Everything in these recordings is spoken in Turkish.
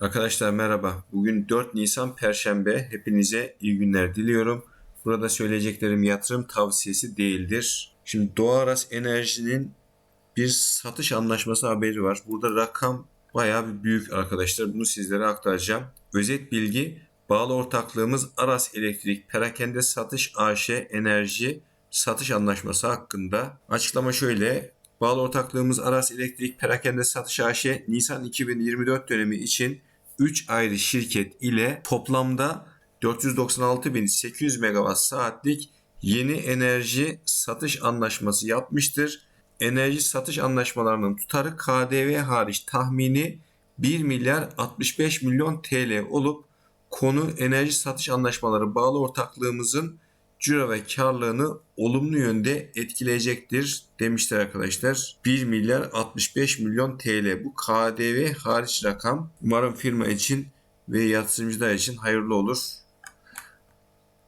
Arkadaşlar merhaba. Bugün 4 Nisan Perşembe. Hepinize iyi günler diliyorum. Burada söyleyeceklerim yatırım tavsiyesi değildir. Şimdi Doğu Aras Enerji'nin bir satış anlaşması haberi var. Burada rakam bayağı bir büyük arkadaşlar. Bunu sizlere aktaracağım. Özet bilgi bağlı ortaklığımız Aras Elektrik Perakende Satış AŞ Enerji satış anlaşması hakkında. Açıklama şöyle. Bağlı ortaklığımız Aras Elektrik Perakende Satış AŞ Nisan 2024 dönemi için 3 ayrı şirket ile toplamda 496.800 megawatt saatlik yeni enerji satış anlaşması yapmıştır. Enerji satış anlaşmalarının tutarı KDV hariç tahmini 1 milyar 65 milyon TL olup konu enerji satış anlaşmaları bağlı ortaklığımızın ciro ve karlılığını olumlu yönde etkileyecektir demişler arkadaşlar. 1 milyar 65 milyon TL bu KDV hariç rakam. Umarım firma için ve yatırımcılar için hayırlı olur.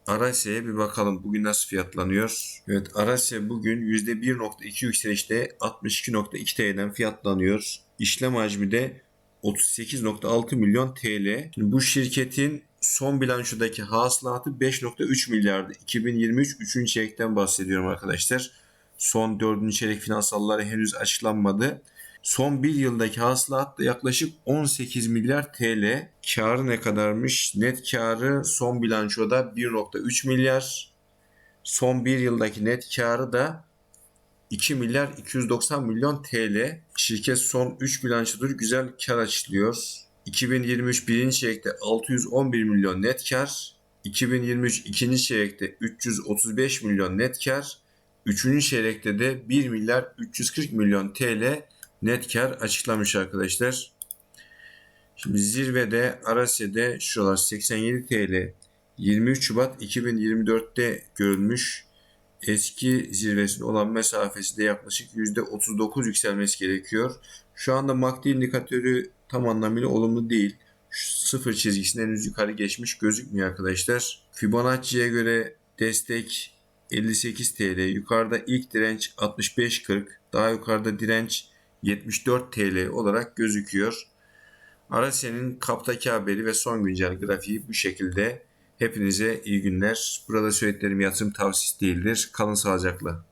Arasya'ya bir bakalım bugün nasıl fiyatlanıyor. Evet Arasya bugün %1.2 yükselişte 62.2 TL'den fiyatlanıyor. İşlem hacmi de 38.6 milyon TL. Şimdi bu şirketin son bilançodaki hasılatı 5.3 milyardı. 2023 3. çeyrekten bahsediyorum arkadaşlar. Son 4. çeyrek finansalları henüz açıklanmadı. Son bir yıldaki hasılat da yaklaşık 18 milyar TL. Karı ne kadarmış? Net karı son bilançoda 1.3 milyar. Son bir yıldaki net karı da 2 milyar 290 milyon TL. Şirket son 3 bilançodur güzel kar açıklıyor. 2023 birinci çeyrekte 611 milyon net kar. 2023 ikinci çeyrekte 335 milyon net kar. Üçüncü çeyrekte de 1 milyar 340 milyon TL net kar açıklamış arkadaşlar. Şimdi zirvede Arasya'da şuralar 87 TL 23 Şubat 2024'te görülmüş. Eski zirvesinde olan mesafesi de yaklaşık %39 yükselmesi gerekiyor. Şu anda MACD indikatörü tam anlamıyla olumlu değil. Şu sıfır çizgisinden henüz yukarı geçmiş gözükmüyor arkadaşlar. Fibonacci'ye göre destek 58 TL. Yukarıda ilk direnç 65.40. Daha yukarıda direnç 74 TL olarak gözüküyor. Arasya'nın kaptaki haberi ve son güncel grafiği bu şekilde. Hepinize iyi günler. Burada söylediklerim yatırım tavsiyesi değildir. Kalın sağlıcakla.